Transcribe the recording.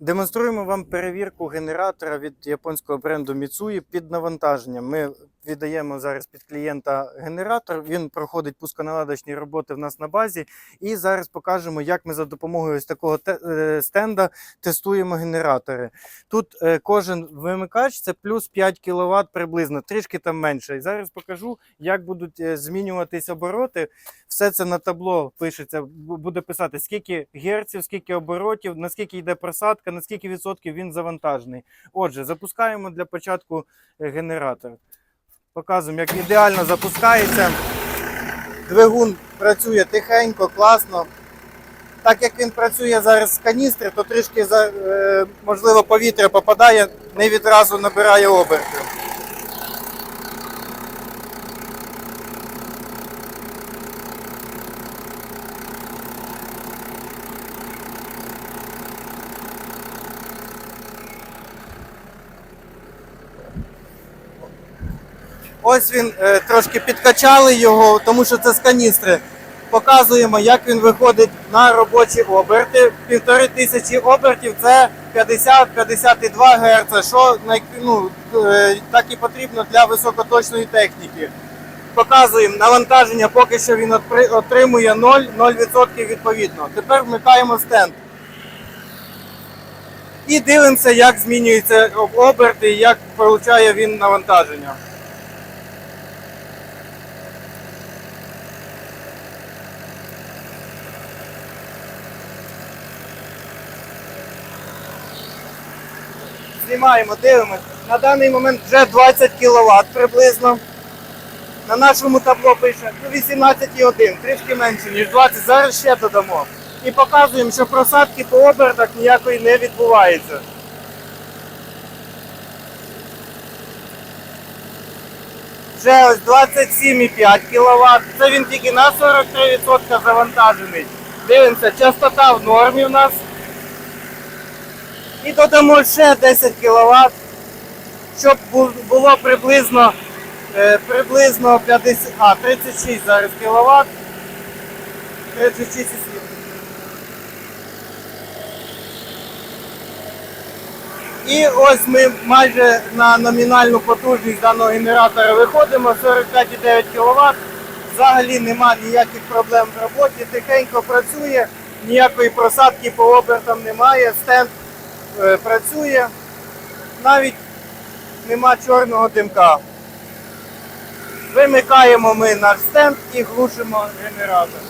Демонструємо вам перевірку генератора від японського бренду Mitsui під навантаженням. Ми віддаємо зараз під клієнта генератор. Він проходить пусконаладочні роботи в нас на базі. І зараз покажемо, як ми за допомогою ось такого е, стенда тестуємо генератори. Тут е, кожен вимикач це плюс 5 кВт приблизно, трішки там менше. І зараз покажу, як будуть е, змінюватись обороти. Все це на табло пишеться, буде писати, скільки герців, скільки оборотів, наскільки йде просадка, на скільки відсотків він завантажений. Отже, запускаємо для початку е, генератор. Показуємо, як ідеально запускається. Двигун працює тихенько, класно. Так як він працює зараз з каністри, то трішки е, можливо повітря попадає, не відразу набирає оберти. Ось він е, трошки підкачали його, тому що це з каністри. Показуємо, як він виходить на робочі оберти. Півтори тисячі обертів це 50-52 Гц, що ну, е, так і потрібно для високоточної техніки. Показуємо навантаження, поки що він отримує 0, 0% відповідно. Тепер вмикаємо стенд. І дивимося, як змінюються оберти як получає він навантаження. Знімаємо, дивимося. На даний момент вже 20 кВт приблизно. На нашому табло пише ну, 18,1, трішки менше, ніж 20. Зараз ще додамо. І показуємо, що просадки по обертах ніякої не відбувається. Вже ось 27,5 кВт. Це він тільки на 43% завантажений. Дивимося, частота в нормі в нас. І додамо ще 10 кВт, щоб було приблизно, е, приблизно 50, а, 36 зараз кВт. 36,7. І ось ми майже на номінальну потужність даного генератора виходимо 45,9 кВт. Взагалі нема ніяких проблем в роботі, тихенько працює, ніякої просадки по обертам немає, стенд працює, навіть нема чорного димка. Вимикаємо ми наш стенд і глушимо генератор.